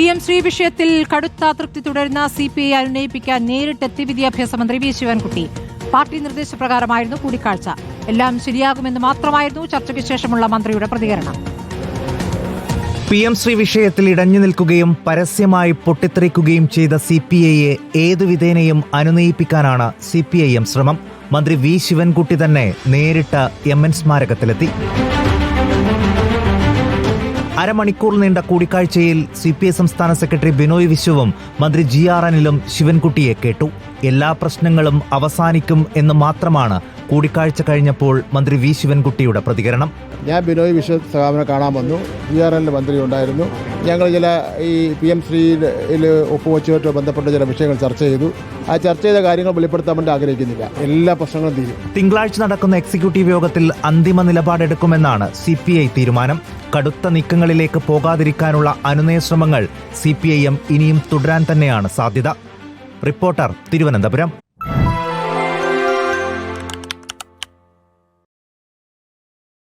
P M Shri വിഷയത്തിൽ കടുത്ത അതൃപ്തി തുടരുന്ന സി പി ഐ ഉന്നയിപ്പിക്കാൻ നേരിട്ടെത്തി വിദ്യാഭ്യാസ മന്ത്രി വി ശിവൻകുട്ടി. പാർട്ടി നിർദ്ദേശപ്രകാരമായിരുന്നു കൂടിക്കാഴ്ച. എല്ലാം ശരിയാകുമെന്ന് മാത്രമായിരുന്നു ചർച്ചയ്ക്ക് ശേഷമുള്ള മന്ത്രിയുടെ പ്രതികരണം. പി എം ശ്രീ വിഷയത്തിൽ ഇടഞ്ഞു നിൽക്കുകയും പരസ്യമായി പൊട്ടിത്തെറിക്കുകയും ചെയ്ത സി പി ഐയെ ഏതു വിധേനയും അനുനയിപ്പിക്കാനാണ് സി പി ഐ എം ശ്രമം. മന്ത്രി വി ശിവൻകുട്ടി തന്നെ നേരിട്ട് എം എൻ സ്മാരകത്തിലെത്തി. അരമണിക്കൂർ നീണ്ട കൂടിക്കാഴ്ചയിൽ സി പി ഐ സംസ്ഥാന സെക്രട്ടറി ബിനോയ് വിശ്വവും മന്ത്രി ജി ആർ അനിലും ശിവൻകുട്ടിയെ കേട്ടു. എല്ലാ പ്രശ്നങ്ങളും അവസാനിക്കും എന്ന് മാത്രമാണ് കൂടിക്കാഴ്ച കഴിഞ്ഞപ്പോൾ മന്ത്രി വി ശിവൻകുട്ടിയുടെ പ്രതികരണം. ഞാൻ ബിനോയ് വിശ്വ സഹാബിനെ കാണാൻ വന്നു. ജി ആർ എല്ലിന്റെ മന്ത്രി ഉണ്ടായിരുന്നു. ഞങ്ങൾ ചില ഈ പി എം ശ്രീയിൽ ഒപ്പുവെച്ചുമായിട്ട് ബന്ധപ്പെട്ട ചില വിഷയങ്ങൾ ചർച്ച ചെയ്തു. ആ ചർച്ച ചെയ്ത കാര്യങ്ങൾ വെളിപ്പെടുത്താൻ വേണ്ടി ആഗ്രഹിക്കുന്നില്ല. എല്ലാ പ്രശ്നങ്ങളും തീരും. തിങ്കളാഴ്ച നടക്കുന്ന എക്സിക്യൂട്ടീവ് യോഗത്തിൽ അന്തിമ നിലപാടെടുക്കുമെന്നാണ് സി പി ഐ തീരുമാനം. കടുത്ത നീക്കങ്ങളിലേക്ക് പോകാതിരിക്കാനുള്ള അനുനയ ശ്രമങ്ങൾ സി ഇനിയും തുടരാൻ തന്നെയാണ് സാധ്യത. റിപ്പോർട്ടർ തിരുവനന്തപുരം.